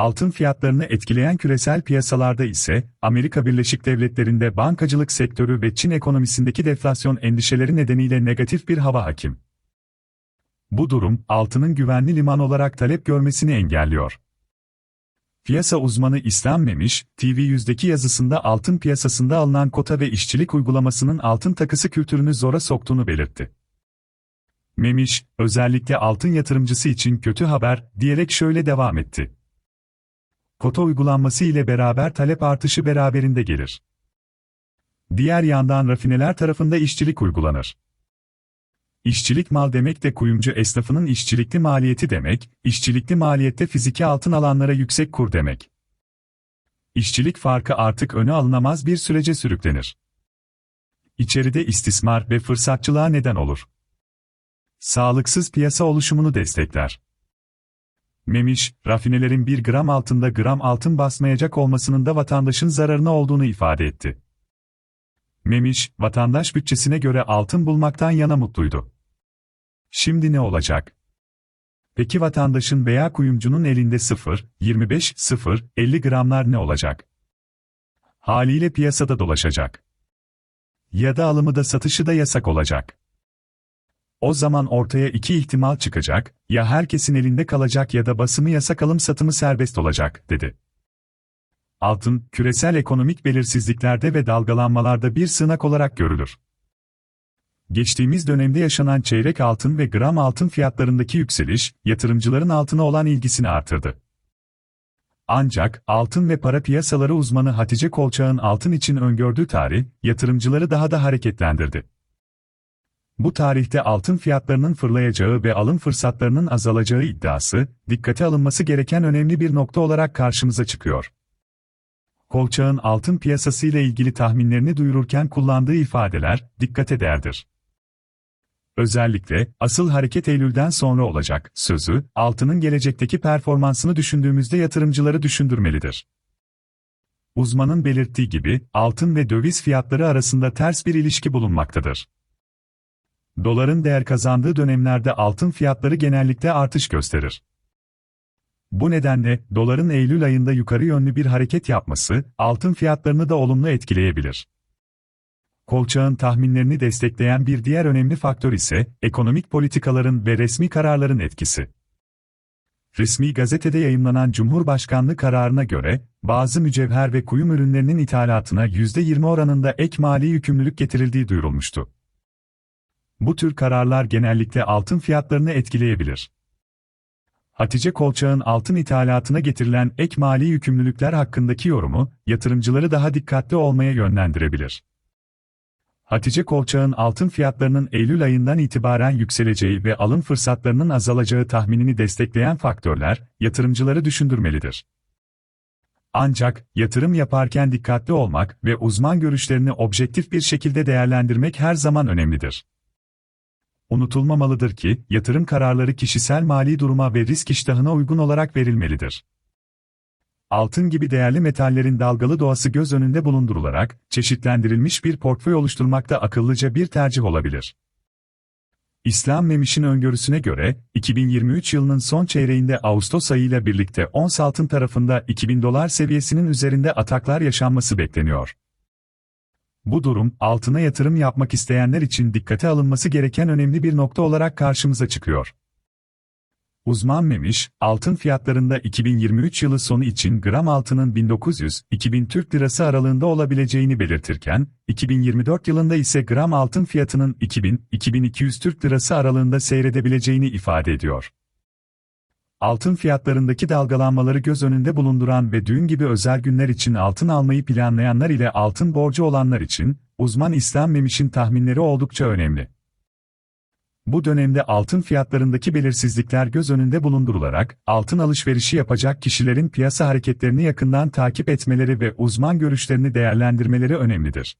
altın fiyatlarını etkileyen küresel piyasalarda ise, Amerika Birleşik Devletleri'nde bankacılık sektörü ve Çin ekonomisindeki deflasyon endişeleri nedeniyle negatif bir hava hakim. Bu durum, altının güvenli liman olarak talep görmesini engelliyor. Piyasa uzmanı İslam Memiş, TV100'deki yazısında altın piyasasında alınan kota ve işçilik uygulamasının altın takısı kültürünü zora soktuğunu belirtti. Memiş, özellikle altın yatırımcısı için kötü haber, diyerek şöyle devam etti. Kota uygulanması ile beraber talep artışı beraberinde gelir. Diğer yandan rafineler tarafında işçilik uygulanır. İşçilik mal demek de kuyumcu esnafının işçilikli maliyeti demek, işçilikli maliyette fiziki altın alanlara yüksek kur demek. İşçilik farkı artık öne alınamaz bir sürece sürüklenir. İçeride istismar ve fırsatçılığa neden olur. Sağlıksız piyasa oluşumunu destekler. Memiş, rafinelerin bir gram altında gram altın basmayacak olmasının da vatandaşın zararına olduğunu ifade etti. Memiş, vatandaş bütçesine göre altın bulmaktan yana mutluydu. Şimdi ne olacak? Peki vatandaşın veya kuyumcunun elinde 0, 25, 0, 50 gramlar ne olacak? Haliyle piyasada dolaşacak. Ya da alımı da satışı da yasak olacak. O zaman ortaya iki ihtimal çıkacak, ya herkesin elinde kalacak ya da basımı yasak alım satımı serbest olacak, dedi. Altın, küresel ekonomik belirsizliklerde ve dalgalanmalarda bir sığınak olarak görülür. Geçtiğimiz dönemde yaşanan çeyrek altın ve gram altın fiyatlarındaki yükseliş, yatırımcıların altına olan ilgisini artırdı. Ancak, altın ve para piyasaları uzmanı Hatice Kolçak'ın altın için öngördüğü tarih, yatırımcıları daha da hareketlendirdi. Bu tarihte altın fiyatlarının fırlayacağı ve alım fırsatlarının azalacağı iddiası, dikkate alınması gereken önemli bir nokta olarak karşımıza çıkıyor. Kolçağın altın piyasası ile ilgili tahminlerini duyururken kullandığı ifadeler, dikkate değerdir. Özellikle, asıl hareket Eylül'den sonra olacak, sözü, altının gelecekteki performansını düşündüğümüzde yatırımcıları düşündürmelidir. Uzmanın belirttiği gibi, altın ve döviz fiyatları arasında ters bir ilişki bulunmaktadır. Doların değer kazandığı dönemlerde altın fiyatları genellikle artış gösterir. Bu nedenle, doların Eylül ayında yukarı yönlü bir hareket yapması, altın fiyatlarını da olumlu etkileyebilir. Kolçağın tahminlerini destekleyen bir diğer önemli faktör ise, ekonomik politikaların ve resmi kararların etkisi. Resmi gazetede yayınlanan Cumhurbaşkanlığı kararına göre, bazı mücevher ve kuyum ürünlerinin ithalatına %20 oranında ek mali yükümlülük getirildiği duyurulmuştu. Bu tür kararlar genellikle altın fiyatlarını etkileyebilir. Hatice Kolçak'ın altın ithalatına getirilen ek mali yükümlülükler hakkındaki yorumu, yatırımcıları daha dikkatli olmaya yönlendirebilir. Hatice Kolçak'ın altın fiyatlarının Eylül ayından itibaren yükseleceği ve alım fırsatlarının azalacağı tahminini destekleyen faktörler, yatırımcıları düşündürmelidir. Ancak, yatırım yaparken dikkatli olmak ve uzman görüşlerini objektif bir şekilde değerlendirmek her zaman önemlidir. Unutulmamalıdır ki, yatırım kararları kişisel mali duruma ve risk iştahına uygun olarak verilmelidir. Altın gibi değerli metallerin dalgalı doğası göz önünde bulundurularak, çeşitlendirilmiş bir portföy oluşturmak da akıllıca bir tercih olabilir. İslam Memiş'in öngörüsüne göre, 2023 yılının son çeyreğinde Ağustos ayıyla birlikte ons altın tarafında 2000 dolar seviyesinin üzerinde ataklar yaşanması bekleniyor. Bu durum, altına yatırım yapmak isteyenler için dikkate alınması gereken önemli bir nokta olarak karşımıza çıkıyor. Uzman Memiş, altın fiyatlarında 2023 yılı sonu için gram altının 1900-2000 Türk Lirası aralığında olabileceğini belirtirken, 2024 yılında ise gram altın fiyatının 2000-2200 Türk Lirası aralığında seyredebileceğini ifade ediyor. Altın fiyatlarındaki dalgalanmaları göz önünde bulunduran ve düğün gibi özel günler için altın almayı planlayanlar ile altın borcu olanlar için, uzman İslam Memiş'in tahminleri oldukça önemli. Bu dönemde altın fiyatlarındaki belirsizlikler göz önünde bulundurularak, altın alışverişi yapacak kişilerin piyasa hareketlerini yakından takip etmeleri ve uzman görüşlerini değerlendirmeleri önemlidir.